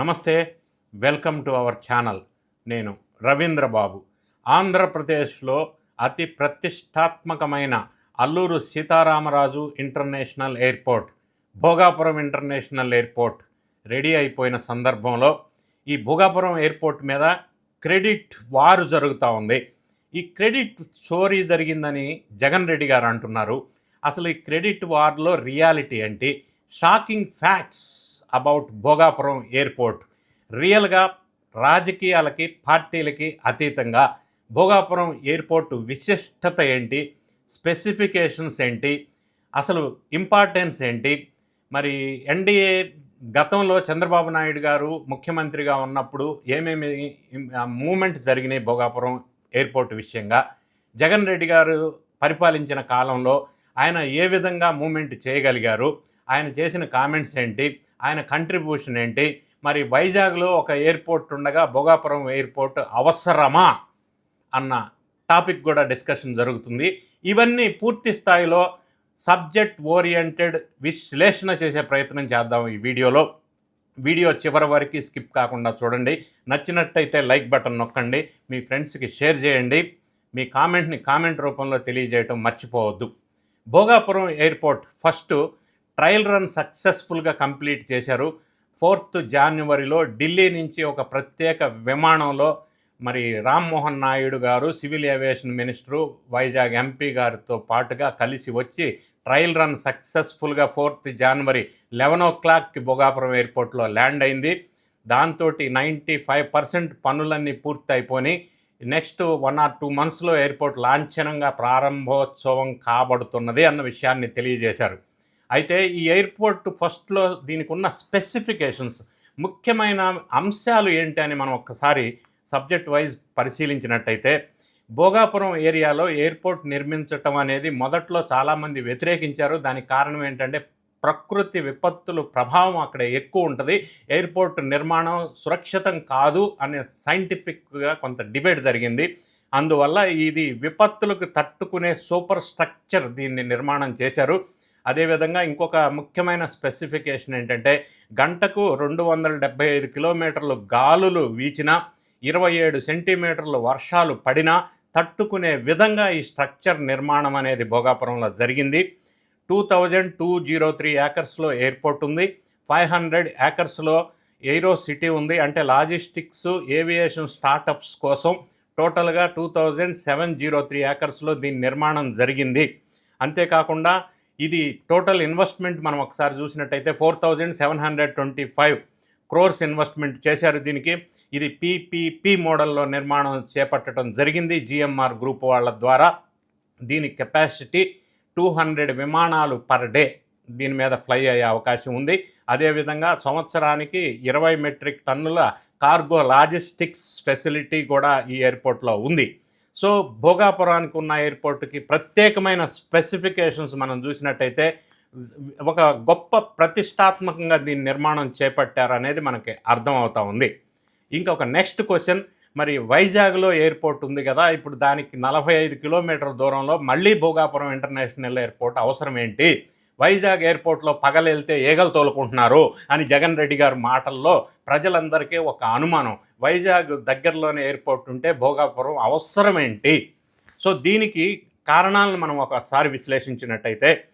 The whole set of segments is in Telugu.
నమస్తే వెల్కమ్ టు అవర్ ఛానల్. నేను రవీంద్ర బాబు. ఆంధ్రప్రదేశ్లో అతి ప్రతిష్టాత్మకమైన Alluri Sitaramaraju international airport Bhogapuram international airport ready అయిపోయిన సందర్భంలో ఈ భోగాపురం ఎయిర్పోర్ట్ మీద క్రెడిట్ వారు జరుగుతూ ఉంది. ఈ క్రెడిట్ చోరీ జరిగిందని జగన్ రెడ్డి గారు అంటున్నారు. అసలు ఈ క్రెడిట్ వార్లో రియాలిటీ ఏంటి? Shocking facts. About Bhogapuram airport. రియల్గా రాజకీయాలకి పార్టీలకి అతీతంగా భోగాపురం ఎయిర్పోర్ట్ విశిష్టత ఏంటి? స్పెసిఫికేషన్స్ ఏంటి? అసలు ఇంపార్టెన్స్ ఏంటి? మరి ఎన్డీఏ గతంలో చంద్రబాబు నాయుడు గారు ముఖ్యమంత్రిగా ఉన్నప్పుడు ఏమేమి మూమెంట్ జరిగినాయి భోగాపురం ఎయిర్పోర్ట్ విషయంగా? జగన్ రెడ్డి గారు పరిపాలించిన కాలంలో ఆయన ఏ విధంగా మూమెంట్ చేయగలిగారు? ఆయన చేసిన కామెంట్స్ ఏంటి? ఆయన కంట్రిబ్యూషన్ ఏంటి? మరి వైజాగ్లో ఒక ఎయిర్పోర్ట్ ఉండగా భోగాపురం ఎయిర్పోర్ట్ అవసరమా? అన్న టాపిక్ కూడా డిస్కషన్ జరుగుతుంది. ఇవన్నీ పూర్తి స్థాయిలో సబ్జెక్ట్ ఓరియంటెడ్ విశ్లేషణ చేసే ప్రయత్నం చేద్దాం ఈ వీడియోలో. వీడియో చివరి వరకు స్కిప్ కాకుండా చూడండి. నచ్చినట్టయితే లైక్ బటన్ నొక్కండి. మీ ఫ్రెండ్స్కి షేర్ చేయండి. మీ కామెంట్ని కామెంట్ రూపంలో తెలియజేయటం మర్చిపోవద్దు. Bhogapuram airport first trial run సక్సెస్ఫుల్గా కంప్లీట్ చేశారు. ఫోర్త్ జాన్వరిలో ఢిల్లీ నుంచి ఒక ప్రత్యేక విమానంలో మరి రామ్మోహన్ నాయుడు గారు civil aviation minister Vizag MP గారితో పాటుగా కలిసి వచ్చి ట్రయల్ రన్ సక్సెస్ఫుల్గా ఫోర్త్ జనవరి లెవెన్ ఓ క్లాక్కి భోగాపురం ఎయిర్పోర్ట్లో ల్యాండ్ అయింది. దాంతో నైంటీ ఫైవ్ పర్సెంట్ పనులన్నీ పూర్తి అయిపోయి నెక్స్ట్ వన్ ఆర్ టూ మంత్స్లో ఎయిర్పోర్ట్ లాంఛనంగా ప్రారంభోత్సవం కాబడుతున్నది అన్న విషయాన్ని తెలియజేశారు. అయితే ఈ ఎయిర్పోర్ట్ ఫస్ట్లో దీనికి ఉన్న స్పెసిఫికేషన్స్ ముఖ్యమైన అంశాలు ఏంటి అని మనం ఒక్కసారి సబ్జెక్ట్ వైజ్ పరిశీలించినట్టయితే భోగాపురం ఏరియాలో ఎయిర్పోర్ట్ నిర్మించటం అనేది మొదట్లో చాలామంది వ్యతిరేకించారు. దానికి కారణం ఏంటంటే ప్రకృతి విపత్తులు ప్రభావం అక్కడ ఎక్కువ ఉంటుంది. ఎయిర్పోర్ట్ నిర్మాణం సురక్షితం కాదు అనే సైంటిఫిక్గా కొంత డిబేట్ జరిగింది. అందువల్ల ఇది విపత్తులకు తట్టుకునే సూపర్ స్ట్రక్చర్ దీన్ని నిర్మాణం చేశారు. అదేవిధంగా ఇంకొక ముఖ్యమైన స్పెసిఫికేషన్ ఏంటంటే గంటకు రెండు వందల డెబ్బై ఐదు కిలోమీటర్లు గాలులు వీచినా ఇరవై ఏడు సెంటీమీటర్లు వర్షాలు పడినా తట్టుకునే విధంగా ఈ స్ట్రక్చర్ నిర్మాణం అనేది భోగాపురంలో జరిగింది. Two thousand two zero three ఏకర్స్లో airport ఉంది. ఫైవ్ హండ్రెడ్ ఏకర్స్లో ఎయిరో సిటీ ఉంది. అంటే లాజిస్టిక్స్ ఏవియేషన్ స్టార్టప్స్ కోసం టోటల్గా two thousand seven zero three ఏకర్స్లో దీని నిర్మాణం జరిగింది. అంతేకాకుండా ఇది టోటల్ ఇన్వెస్ట్మెంట్ మనం ఒకసారి చూసినట్టయితే four thousand seven hundred twenty five crores investment చేశారు దీనికి. ఇది పీపీపీ మోడల్లో నిర్మాణం చేపట్టడం జరిగింది జిఎంఆర్ గ్రూప్ వాళ్ళ ద్వారా. దీని కెపాసిటీ టూ హండ్రెడ్ విమానాలు పర్ డే దీని మీద ఫ్లై అయ్యే అవకాశం ఉంది. అదేవిధంగా సంవత్సరానికి ఇరవై మెట్రిక్ టన్నుల కార్గో లాజిస్టిక్స్ ఫెసిలిటీ కూడా ఈ ఎయిర్పోర్ట్లో ఉంది. సో భోగాపురానికి ఉన్న ఎయిర్పోర్ట్కి ప్రత్యేకమైన స్పెసిఫికేషన్స్ మనం చూసినట్టయితే ఒక గొప్ప ప్రతిష్టాత్మకంగా దీని నిర్మాణం చేపట్టారు అనేది మనకి అర్థమవుతా ఉంది. ఇంకొక నెక్స్ట్ క్వశ్చన్ మరి వైజాగ్లో ఎయిర్పోర్ట్ ఉంది కదా ఇప్పుడు దానికి నలభై ఐదు కిలోమీటర్ దూరంలో మళ్ళీ భోగాపురం ఇంటర్నేషనల్ ఎయిర్పోర్ట్ అవసరం ఏంటి? వైజాగ్ ఎయిర్పోర్ట్లో పగలెళ్తే ఏగలు తోలుకుంటున్నారు అని జగన్ రెడ్డి గారి మాటల్లో ప్రజలందరికీ ఒక అనుమానం. వైజాగ్ దగ్గరలోనే ఎయిర్పోర్ట్ ఉంటే భోగాపురం అవసరం ఏంటి సో దీనికి కారణాలను మనం ఒకసారి విశ్లేషించినట్టయితే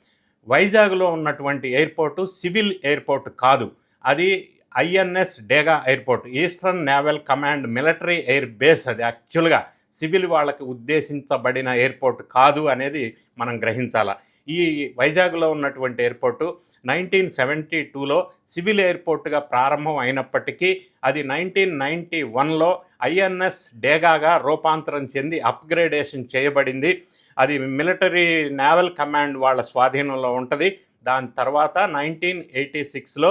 వైజాగ్లో ఉన్నటువంటి ఎయిర్పోర్టు సివిల్ ఎయిర్పోర్ట్ కాదు. అది INS Dega airport eastern naval command military air base అది యాక్చువల్గా. సివిల్ వాళ్ళకి ఉద్దేశించబడిన ఎయిర్పోర్ట్ కాదు అనేది మనం గ్రహించాలా? ఈ వైజాగ్లో ఉన్నటువంటి ఎయిర్పోర్టు నైన్టీన్ సెవెంటీ టూలో సివిల్ ఎయిర్పోర్ట్గా ప్రారంభం అయినప్పటికీ అది నైన్టీన్ నైంటీ వన్లో ఐఎన్ఎస్ డేగాగా రూపాంతరం చెంది అప్గ్రేడేషన్ చేయబడింది. అది మిలిటరీ నేవల్ కమాండ్ వాళ్ళ స్వాధీనంలో ఉంటుంది. దాని తర్వాత నైన్టీన్ ఎయిటీ సిక్స్లో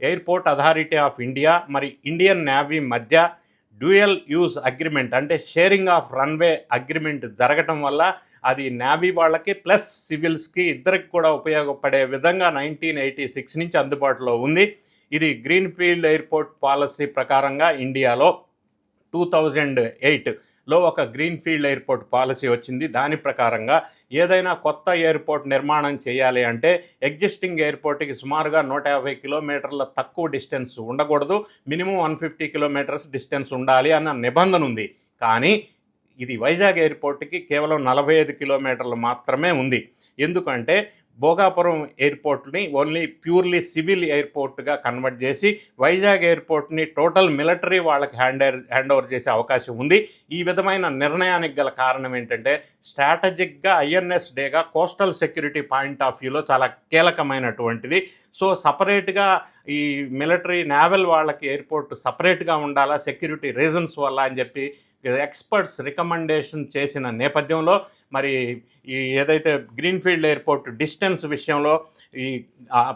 ఎయిర్పోర్ట్ అథారిటీ ఆఫ్ ఇండియా మరి ఇండియన్ నేవీ మధ్య డ్యూయల్ యూజ్ అగ్రిమెంట్ అంటే షేరింగ్ ఆఫ్ రన్వే అగ్రిమెంట్ జరగటం వల్ల అది నావీ వాళ్ళకి ప్లస్ సివిల్స్కి ఇద్దరికి కూడా ఉపయోగపడే విధంగా నైన్టీన్ ఎయిటీ సిక్స్ నుంచి అందుబాటులో ఉంది. ఇది గ్రీన్ ఫీల్డ్ ఎయిర్పోర్ట్ పాలసీ ప్రకారంగా ఇండియాలో టూ థౌజండ్ ఎయిట్లో ఒక గ్రీన్ ఫీల్డ్ ఎయిర్పోర్ట్ పాలసీ వచ్చింది. దాని ప్రకారంగా ఏదైనా కొత్త ఎయిర్పోర్ట్ నిర్మాణం చేయాలి అంటే ఎగ్జిస్టింగ్ ఎయిర్పోర్ట్కి సుమారుగా నూట యాభై కిలోమీటర్ల తక్కువ డిస్టెన్స్ ఉండకూడదు. Minimum one fifty kilometers distance ఉండాలి అన్న నిబంధన ఉంది. కానీ ఇది వైజాగ్ ఎయిర్పోర్ట్కి కేవలం నలభై ఐదు కిలోమీటర్లు మాత్రమే ఉంది. ఎందుకంటే భోగాపురం ఎయిర్పోర్ట్ని ఓన్లీ ప్యూర్లీ సివిల్ ఎయిర్పోర్ట్గా కన్వర్ట్ చేసి వైజాగ్ ఎయిర్పోర్ట్ని టోటల్ మిలిటరీ వాళ్ళకి హ్యాండ్ హ్యాండ్ ఓవర్ చేసే అవకాశం ఉంది. ఈ విధమైన నిర్ణయానికి గల కారణం ఏంటంటే స్ట్రాటజిక్గా INS Dega coastal security point of వ్యూలో చాలా కీలకమైనటువంటిది. సో సపరేట్గా ఈ మిలిటరీ నేవల్ వాళ్ళకి ఎయిర్పోర్ట్ సపరేట్గా ఉండాలా సెక్యూరిటీ రీజన్స్ వల్ల అని చెప్పి ఎక్స్పర్ట్స్ రికమెండేషన్ చేసిన నేపథ్యంలో మరి ఈ ఏదైతే గ్రీన్ఫీల్డ్ ఎయిర్పోర్ట్ డిస్టెన్స్ విషయంలో ఈ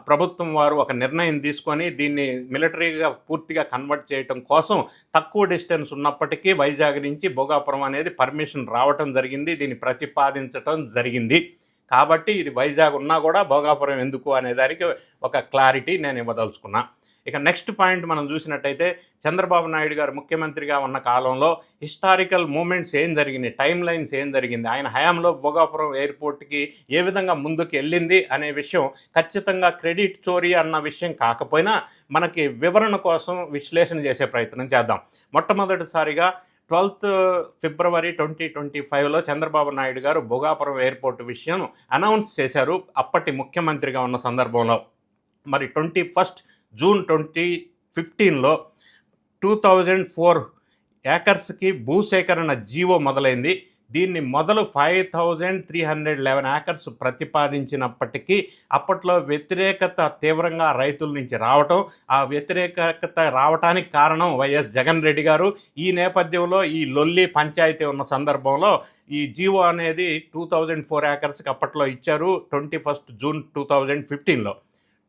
ప్రభుత్వం వారు ఒక నిర్ణయం తీసుకొని దీన్ని మిలిటరీగా పూర్తిగా కన్వర్ట్ చేయటం కోసం తక్కువ డిస్టెన్స్ ఉన్నప్పటికీ వైజాగ్ నుంచి భోగాపురం అనేది పర్మిషన్ రావటం జరిగింది. దీన్ని ప్రతిపాదించటం జరిగింది. కాబట్టి ఇది వైజాగ్ ఉన్నా కూడా భోగాపురం ఎందుకు అనే దానికి ఒక క్లారిటీ నేను ఇవ్వదలుచుకున్నా. ఇక నెక్స్ట్ పాయింట్ మనం చూసినట్టయితే చంద్రబాబు నాయుడు గారు ముఖ్యమంత్రిగా ఉన్న కాలంలో హిస్టారికల్ మూమెంట్స్ ఏం జరిగినాయి టైం లైన్స్ ఏం జరిగింది ఆయన హయాంలో భోగాపురం ఎయిర్పోర్ట్కి ఏ విధంగా ముందుకు వెళ్ళింది అనే విషయం ఖచ్చితంగా క్రెడిట్ చోరీ అన్న విషయం కాకపోయినా మనకి వివరణ కోసం విశ్లేషణ చేసే ప్రయత్నం చేద్దాం. మొట్టమొదటిసారిగా ట్వెల్త్ ఫిబ్రవరి ట్వంటీ ట్వంటీ ఫైవ్లో చంద్రబాబు నాయుడు గారు భోగాపురం ఎయిర్పోర్ట్ విషయం అనౌన్స్ చేశారు అప్పటి ముఖ్యమంత్రిగా ఉన్న సందర్భంలో. మరి ట్వంటీ ఫస్ట్ జూన్ ట్వంటీ ఫిఫ్టీన్లో టూ థౌజండ్ ఫోర్ ఏకర్స్కి భూసేకరణ జీవో మొదలైంది. దీన్ని మొదలు five thousand three hundred eleven acres ప్రతిపాదించినప్పటికీ అప్పట్లో వ్యతిరేకత తీవ్రంగా రైతుల నుంచి రావటం ఆ వ్యతిరేకత రావటానికి కారణం వైఎస్ జగన్ రెడ్డి గారు. ఈ నేపథ్యంలో ఈ లొల్లి పంచాయతీ ఉన్న సందర్భంలో ఈ జీవో అనేది టూ థౌజండ్ ఫోర్ ఏకర్స్కి అప్పట్లో ఇచ్చారు twenty first June two thousand ఫిఫ్టీన్లో.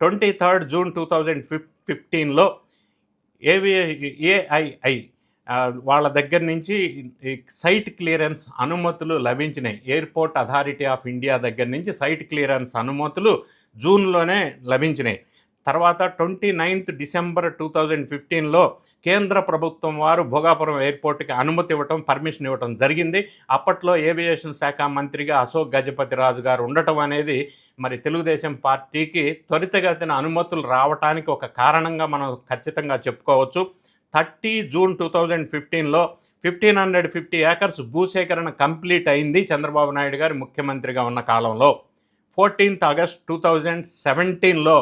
Twenty third June two thousand fif ఫిఫ్టీన్లో ఏవి ఏఐఐ వాళ్ళ దగ్గర నుంచి ఈ సైట్ క్లియరెన్స్ అనుమతులు లభించినాయి. ఎయిర్పోర్ట్ అథారిటీ ఆఫ్ ఇండియా దగ్గర నుంచి సైట్ క్లియరెన్స్ అనుమతులు జూన్లోనే లభించినాయి. తర్వాత twenty ninth December two thousand ఫిఫ్టీన్లో కేంద్ర ప్రభుత్వం వారు భోగాపురం ఎయిర్పోర్ట్కి అనుమతి ఇవ్వటం పర్మిషన్ ఇవ్వటం జరిగింది. అప్పట్లో ఏవియేషన్ శాఖ మంత్రిగా అశోక్ గజపతి రాజు గారు ఉండటం అనేది మరి తెలుగుదేశం పార్టీకి త్వరితగతిన అనుమతులు రావటానికి ఒక కారణంగా మనం ఖచ్చితంగా చెప్పుకోవచ్చు. థర్టీ జూన్ టూ థౌజండ్ ఫిఫ్టీన్లో ఫిఫ్టీన్ హండ్రెడ్ ఫిఫ్టీ ఏకర్స్ భూసేకరణ కంప్లీట్ అయింది చంద్రబాబు నాయుడు గారు ముఖ్యమంత్రిగా ఉన్న కాలంలో. ఫోర్టీన్త్ ఆగస్ట్ టూ థౌజండ్ సెవెంటీన్లో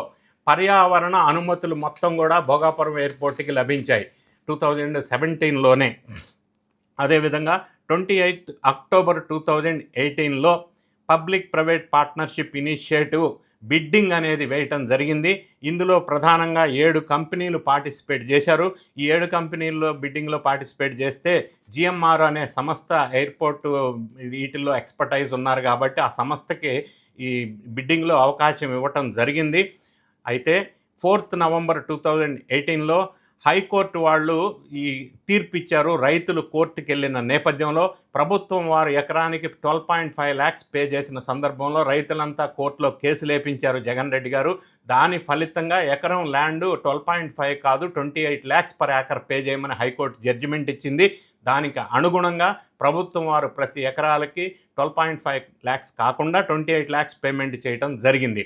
పర్యావరణ అనుమతులు మొత్తం కూడా భోగాపురం ఎయిర్పోర్ట్కి లభించాయి. టూ థౌజండ్ సెవెంటీన్లోనే. అదేవిధంగా twenty eighth October two thousand ఎయిటీన్లో public private partnership initiative bidding అనేది వేయటం జరిగింది. ఇందులో ప్రధానంగా ఏడు కంపెనీలు పార్టిసిపేట్ చేశారు. ఈ ఏడు కంపెనీల్లో బిడ్డింగ్లో పార్టిసిపేట్ చేస్తే జిఎంఆర్ అనే సంస్థ ఎయిర్పోర్ట్ వీటిల్లో ఎక్స్పర్టైజ్ ఉన్నారు కాబట్టి ఆ సంస్థకి ఈ బిడ్డింగ్లో అవకాశం ఇవ్వటం జరిగింది. అయితే ఫోర్త్ నవంబర్ టూ థౌజండ్ ఎయిటీన్లో హైకోర్టు వాళ్ళు ఈ తీర్పు ఇచ్చారు రైతులు కోర్టుకి వెళ్ళిన నేపథ్యంలో ప్రభుత్వం వారు ఎకరానికి twelve point five lakhs pay చేసిన సందర్భంలో రైతులంతా కోర్టులో కేసు లేపించారు జగన్ రెడ్డి గారు. దాని ఫలితంగా ఎకరం ల్యాండ్ ట్వెల్వ్ పాయింట్ ఫైవ్ కాదు twenty eight lakhs per acre pay చేయమని హైకోర్టు జడ్జిమెంట్ ఇచ్చింది. దానికి అనుగుణంగా ప్రభుత్వం వారు ప్రతి ఎకరాలకి ట్వెల్వ్ పాయింట్ ఫైవ్ ల్యాక్స్ కాకుండా ట్వంటీ ఎయిట్ ల్యాక్స్ పేమెంట్ చేయడం జరిగింది.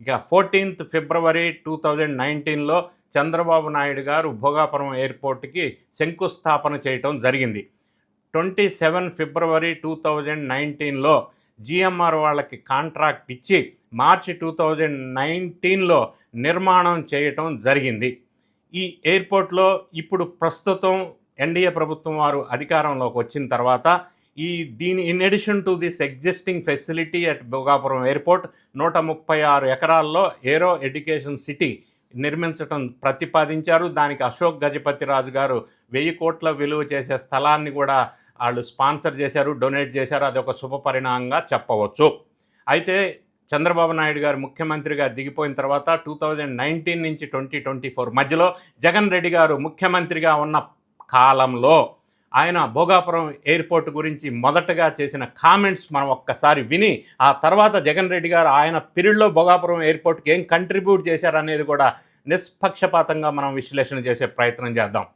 ఇక ఫోర్టీన్త్ ఫిబ్రవరి టూ థౌజండ్ నైన్టీన్లో చంద్రబాబు నాయుడు గారు భోగాపురం ఎయిర్పోర్ట్కి శంకుస్థాపన చేయటం జరిగింది. ట్వంటీ సెవెన్ ఫిబ్రవరి టూ థౌజండ్ నైన్టీన్లో జిఎంఆర్ వాళ్ళకి కాంట్రాక్ట్ ఇచ్చి మార్చి టూ థౌజండ్ నైన్టీన్లో నిర్మాణం చేయటం జరిగింది. ఈ ఎయిర్పోర్ట్లో ఇప్పుడు ప్రస్తుతం ఎన్డీఏ ప్రభుత్వం వారు అధికారంలోకి వచ్చిన తర్వాత ఈ దీని in addition to this existing facility at Bhogapuram airport నూట ముప్పై ఆరు ఎకరాల్లో ఏరో ఎడ్యుకేషన్ సిటీ నిర్మించడం ప్రతిపాదించారు. దానికి అశోక్ గజపతి రాజు గారు వెయ్యి కోట్ల విలువ చేసే స్థలాన్ని కూడా వాళ్ళు స్పాన్సర్ చేశారు డొనేట్ చేశారు. అది ఒక శుభ పరిణామంగా చెప్పవచ్చు. అయితే చంద్రబాబు నాయుడు గారు ముఖ్యమంత్రిగా దిగిపోయిన తర్వాత టూ థౌజండ్ నైన్టీన్ నుంచి ట్వంటీ ట్వంటీ ఫోర్ మధ్యలో జగన్ రెడ్డి గారు ముఖ్యమంత్రిగా ఉన్న కాలంలో ఆయన భోగాపురం ఎయిర్పోర్ట్ గురించి మొదటగా చేసిన కామెంట్స్ మనం ఒక్కసారి విని ఆ తర్వాత జగన్ రెడ్డి గారు ఆయన పీరియడ్లో భోగాపురం ఎయిర్పోర్ట్కి ఏం కంట్రిబ్యూట్ చేశారనేది కూడా నిష్పక్షపాతంగా మనం విశ్లేషణ చేసే ప్రయత్నం చేద్దాం.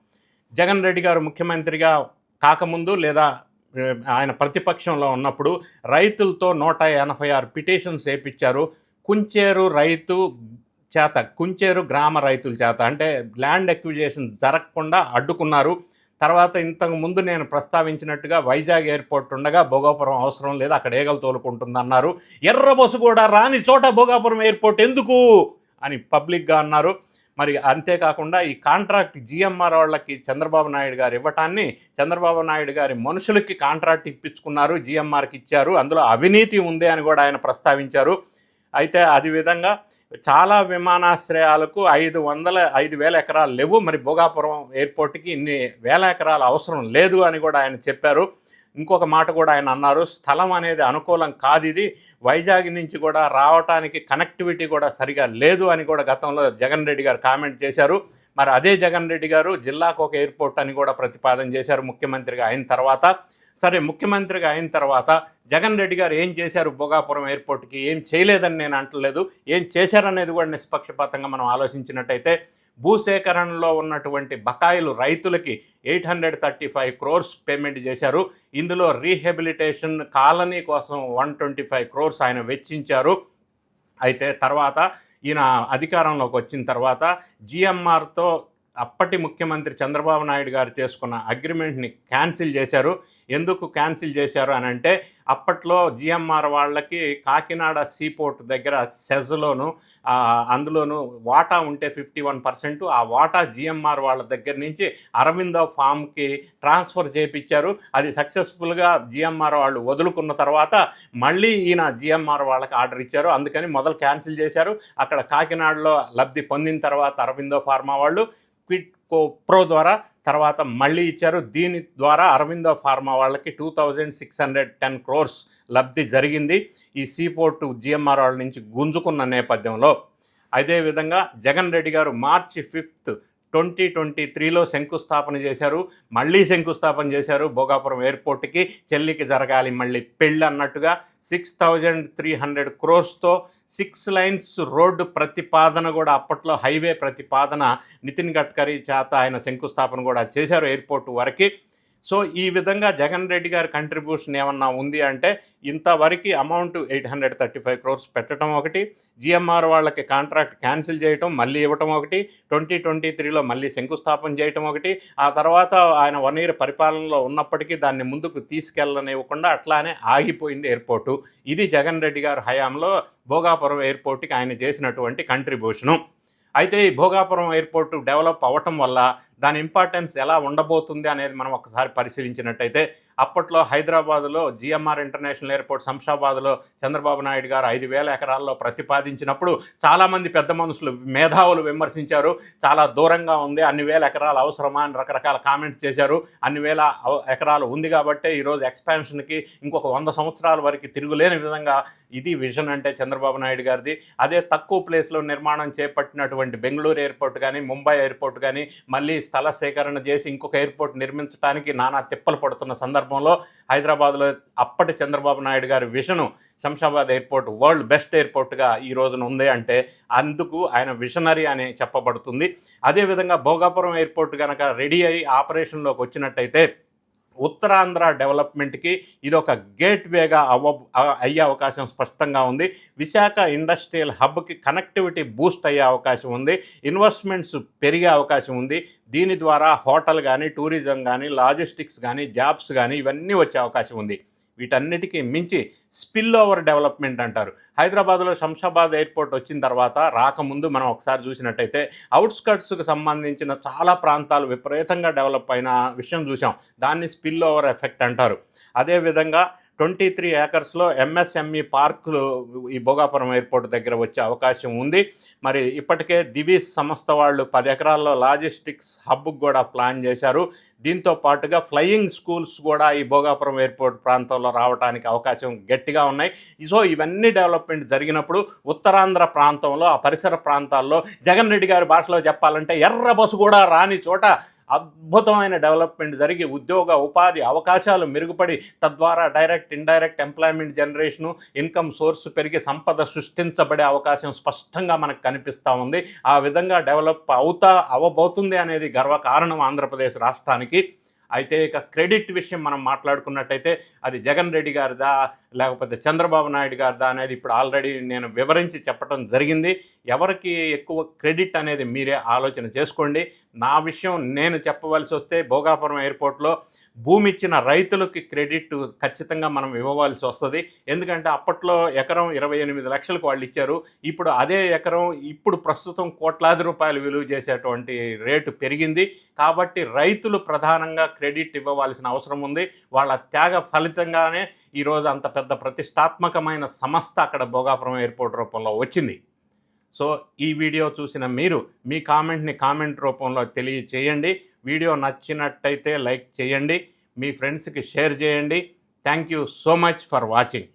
జగన్ రెడ్డి గారు ముఖ్యమంత్రిగా కాకముందు లేదా ఆయన ప్రతిపక్షంలో ఉన్నప్పుడు రైతులతో నూట ఎనభై ఆరు పిటిషన్స్ వేయించారు కుంచేరు రైతు చేత కుంచేరు గ్రామ రైతుల చేత అంటే ల్యాండ్ ఎక్విజేషన్ జరగకుండా అడ్డుకున్నారు. తర్వాత ఇంతకు ముందు నేను ప్రస్తావించినట్టుగా వైజాగ్ ఎయిర్పోర్ట్ ఉండగా భోగాపురం అవసరం లేదు అక్కడ ఏగలు తోలుకుంటుందన్నారు. ఎర్రబొసు కూడా రాని చోట భోగాపురం ఎయిర్పోర్ట్ ఎందుకు? అని పబ్లిక్గా అన్నారు. మరి అంతేకాకుండా ఈ కాంట్రాక్ట్ జిఎంఆర్ వాళ్ళకి చంద్రబాబు నాయుడు గారు ఇవ్వటాన్ని చంద్రబాబు నాయుడు గారి మనుషులకి కాంట్రాక్ట్ ఇప్పించుకున్నారు జిఎంఆర్కి ఇచ్చారు. అందులో అవినీతి ఉంది అని కూడా ఆయన ప్రస్తావించారు. అయితే అది విధంగా చాలా విమానాశ్రయాలకు ఐదు వందల ఐదు వేల ఎకరాలు లేవు. మరి భోగాపురం ఎయిర్పోర్ట్కి ఇన్ని వేల ఎకరాలు అవసరం లేదు అని కూడా ఆయన చెప్పారు. ఇంకొక మాట కూడా ఆయన అన్నారు. స్థలం అనేది అనుకూలం కాదు ఇది. వైజాగ్ నుంచి కూడా రావటానికి కనెక్టివిటీ కూడా సరిగా లేదు అని కూడా గతంలో జగన్ రెడ్డి గారు కామెంట్ చేశారు. మరి అదే జగన్ రెడ్డి గారు జిల్లాకు ఒక ఎయిర్పోర్ట్ అని కూడా ప్రతిపాదన చేశారు ముఖ్యమంత్రిగా అయిన తర్వాత. సరే ముఖ్యమంత్రిగా అయిన తర్వాత జగన్ రెడ్డి గారు ఏం చేశారు భోగాపురం ఎయిర్పోర్ట్కి? ఏం చేయలేదని నేను అంటలేదు. ఏం చేశారనేది కూడా నిష్పక్షపాతంగా మనం ఆలోచించినట్టయితే భూసేకరణలో ఉన్నటువంటి బకాయిలు రైతులకి eight hundred thirty five crores payment చేశారు. ఇందులో రీహెబిలిటేషన్ కాలనీ కోసం వన్ ట్వంటీ ఫైవ్ క్రోర్స్ ఆయన వెచ్చించారు. అయితే తర్వాత ఈయన అధికారంలోకి వచ్చిన తర్వాత జిఎంఆర్తో అప్పటి ముఖ్యమంత్రి చంద్రబాబు నాయుడు గారు చేసుకున్న అగ్రిమెంట్ని క్యాన్సిల్ చేశారు. ఎందుకు క్యాన్సిల్ చేశారు అని అంటే అప్పట్లో జిఎంఆర్ వాళ్ళకి కాకినాడ సీపోర్ట్ దగ్గర సెజ్లోను అందులోను వాటా ఉంటే ఫిఫ్టీ వన్ పర్సెంట్ ఆ వాటా జిఎంఆర్ వాళ్ళ దగ్గర నుంచి అరవిందో ఫామ్కి ట్రాన్స్ఫర్ చేయించారు అది సక్సెస్ఫుల్గా జిఎంఆర్ వాళ్ళు వదులుకున్న తర్వాత మళ్ళీ ఈయన జిఎంఆర్ వాళ్ళకి ఆర్డర్ ఇచ్చారు. అందుకని మొదలు క్యాన్సిల్ చేశారు. అక్కడ కాకినాడలో లబ్ధి పొందిన తర్వాత అరవిందో ఫార్మా వాళ్ళు క్విట్ ప్రో ద్వారా తర్వాత మళ్ళీ ఇచ్చారు. దీని ద్వారా అరవిందో ఫార్మా వాళ్ళకి two thousand six hundred ten crores లబ్ధి జరిగింది. ఈ సీపోర్టు జిఎంఆర్ వాళ్ళ నుంచి గుంజుకున్న నేపథ్యంలో అదేవిధంగా జగన్ రెడ్డి గారు మార్చి ఫిఫ్త్ ట్వంటీ ట్వంటీ త్రీలో శంకుస్థాపన చేశారు. మళ్ళీ శంకుస్థాపన చేశారు భోగాపురం ఎయిర్పోర్ట్కి. చెల్లికి జరగాలి మళ్ళీ పెళ్ళి అన్నట్టుగా సిక్స్ థౌజండ్ త్రీ హండ్రెడ్ క్రోర్స్తో సిక్స్ లైన్స్ రోడ్డు ప్రతిపాదన కూడా అప్పట్లో హైవే ప్రతిపాదన. నితిన్ గడ్కరీ చేత ఆయన శంకుస్థాపన కూడా చేశారు ఎయిర్పోర్ట్ వరకు. సో ఈ విధంగా జగన్ రెడ్డి గారి కంట్రిబ్యూషన్ ఏమన్నా ఉంది అంటే ఇంతవరకు amount eight hundred thirty five crores పెట్టడం ఒకటి జిఎంఆర్ వాళ్ళకి కాంట్రాక్ట్ క్యాన్సిల్ చేయటం మళ్ళీ ఇవ్వటం ఒకటి ట్వంటీ ట్వంటీ త్రీలో మళ్ళీ శంకుస్థాపన చేయటం ఒకటి ఆ తర్వాత ఆయన వన్ ఇయర్ పరిపాలనలో ఉన్నప్పటికీ దాన్ని ముందుకు తీసుకెళ్ళనివ్వకుండా అట్లానే ఆగిపోయింది ఎయిర్పోర్టు ఇది జగన్ రెడ్డి గారు హయాంలో భోగాపురం ఎయిర్పోర్ట్కి ఆయన చేసినటువంటి కంట్రిబ్యూషను అయితే ఈ భోగాపురం ఎయిర్పోర్ట్ డెవలప్ అవ్వటం వల్ల దాని ఇంపార్టెన్స్ ఎలా ఉండబోతుంది అనేది మనం ఒకసారి పరిశీలించినట్టయితే అప్పట్లో హైదరాబాద్లో జిఎంఆర్ ఇంటర్నేషనల్ ఎయిర్పోర్ట్ శంషాబాద్లో చంద్రబాబు నాయుడు గారు ఐదు వేల ఎకరాల్లో ప్రతిపాదించినప్పుడు చాలామంది పెద్ద మనుషులు మేధావులు విమర్శించారు. చాలా దూరంగా ఉంది అన్ని వేల ఎకరాలు అవసరమా అని రకరకాల కామెంట్స్ చేశారు. అన్ని వేల ఎకరాలు ఉంది కాబట్టి ఈరోజు ఎక్స్పాన్షన్కి ఇంకొక వంద సంవత్సరాల వరకు తిరుగులేని విధంగా ఇది విజన్ అంటే చంద్రబాబు నాయుడు గారిది. అదే తక్కువ ప్లేస్లో నిర్మాణం చేపట్టినటువంటి బెంగళూరు ఎయిర్పోర్ట్ కానీ ముంబై ఎయిర్పోర్ట్ కానీ మళ్ళీ స్థల సేకరణ చేసి ఇంకొక ఎయిర్పోర్ట్ నిర్మించడానికి నానా తిప్పలు పడుతున్న సందర్భం సందర్భంలో హైదరాబాద్లో అప్పటి చంద్రబాబు నాయుడు గారి vision Shamshabad airport world best ఎయిర్పోర్ట్గా ఈ రోజున ఉంది అంటే అందుకు ఆయన విషనరీ అని చెప్పబడుతుంది. అదేవిధంగా భోగాపురం ఎయిర్పోర్ట్ కనుక రెడీ అయ్యి ఆపరేషన్లోకి వచ్చినట్టయితే ఉత్తరాంధ్ర డెవలప్మెంట్కి ఇది ఒక గేట్ వేగా అవ్వ అయ్యే అవకాశం స్పష్టంగా ఉంది. విశాఖ ఇండస్ట్రియల్ హబ్కి కనెక్టివిటీ బూస్ట్ అయ్యే అవకాశం ఉంది. ఇన్వెస్ట్మెంట్స్ పెరిగే అవకాశం ఉంది. దీని ద్వారా హోటల్ కానీ టూరిజం కానీ లాజిస్టిక్స్ కానీ జాబ్స్ కానీ ఇవన్నీ వచ్చే అవకాశం ఉంది. వీటన్నిటికీ మించి స్పిల్ ఓవర్ డెవలప్మెంట్ అంటారు. హైదరాబాద్లో శంషాబాద్ ఎయిర్పోర్ట్ వచ్చిన తర్వాత రాకముందు మనం ఒకసారి చూసినట్టయితే అవుట్స్కట్స్కు సంబంధించిన చాలా ప్రాంతాలు విపరీతంగా డెవలప్ అయిన విషయం చూసాం దాన్ని స్పిల్ ఓవర్ ఎఫెక్ట్ అంటారు. అదేవిధంగా ట్వంటీ త్రీ ఏకర్స్లో ఎంఎస్ఎంఈ పార్కులు ఈ భోగాపురం ఎయిర్పోర్ట్ దగ్గర వచ్చే అవకాశం ఉంది. మరి ఇప్పటికే దివీస్ సంస్థ వాళ్ళు పది ఎకరాల్లో లాజిస్టిక్స్ హబ్కు కూడా ప్లాన్ చేశారు. దీంతో పాటుగా ఫ్లయింగ్ స్కూల్స్ కూడా ఈ భోగాపురం ఎయిర్పోర్ట్ ప్రాంతంలో రావడానికి అవకాశం గట్టిగా ఉన్నాయి. సో ఇవన్నీ డెవలప్మెంట్ జరిగినప్పుడు ఉత్తరాంధ్ర ప్రాంతంలో ఆ పరిసర ప్రాంతాల్లో జగన్ రెడ్డి గారి భాషలో చెప్పాలంటే ఎర్ర బస్సు కూడా రాని చోట అద్భుతమైన డెవలప్మెంట్ జరిగి ఉద్యోగ ఉపాధి అవకాశాలు మెరుగుపడి తద్వారా direct indirect employment generation income source పెరిగి సంపద సృష్టించబడే అవకాశం స్పష్టంగా మనకు కనిపిస్తూ ఉంది. ఆ విధంగా డెవలప్ అవుతా అవబోతుంది అనేది గర్వకారణం ఆంధ్రప్రదేశ్ రాష్ట్రానికి. అయితే ఇక క్రెడిట్ విషయం మనం మాట్లాడుకున్నట్టయితే అది జగన్ రెడ్డి గారిదా లేకపోతే చంద్రబాబు నాయుడు గారిదా అనేది ఇప్పుడు ఆల్రెడీ నేను వివరించి చెప్పడం జరిగింది. ఎవరికి ఎక్కువ క్రెడిట్ అనేది మీరే ఆలోచన చేసుకోండి. నా విషయం నేను చెప్పవలసి వస్తే భోగాపురం ఎయిర్పోర్ట్లో భూమి ఇచ్చిన రైతులకి క్రెడిట్ ఖచ్చితంగా మనం ఇవ్వవలసి వస్తుంది. ఎందుకంటే అప్పట్లో ఎకరం ఇరవై ఎనిమిది లక్షలకు వాళ్ళు ఇచ్చారు. ఇప్పుడు అదే ఎకరం ఇప్పుడు ప్రస్తుతం కోట్లాది రూపాయలు విలువ చేసేటువంటి రేటు పెరిగింది. కాబట్టి రైతులు ప్రధానంగా క్రెడిట్ ఇవ్వవలసిన అవసరం ఉంది. వాళ్ళ త్యాగ ఫలితంగానే ఈరోజు అంత పెద్ద ప్రతిష్టాత్మకమైన సంస్థ అక్కడ భోగాపురం ఎయిర్పోర్ట్ రూపంలో వచ్చింది. సో ఈ వీడియో చూసిన మీరు మీ కామెంట్ని కామెంట్ రూపంలో తెలియచేయండి. వీడియో నచ్చినట్టయితే లైక్ చేయండి మీ ఫ్రెండ్స్కి షేర్ చేయండి. Thank you so much for watching.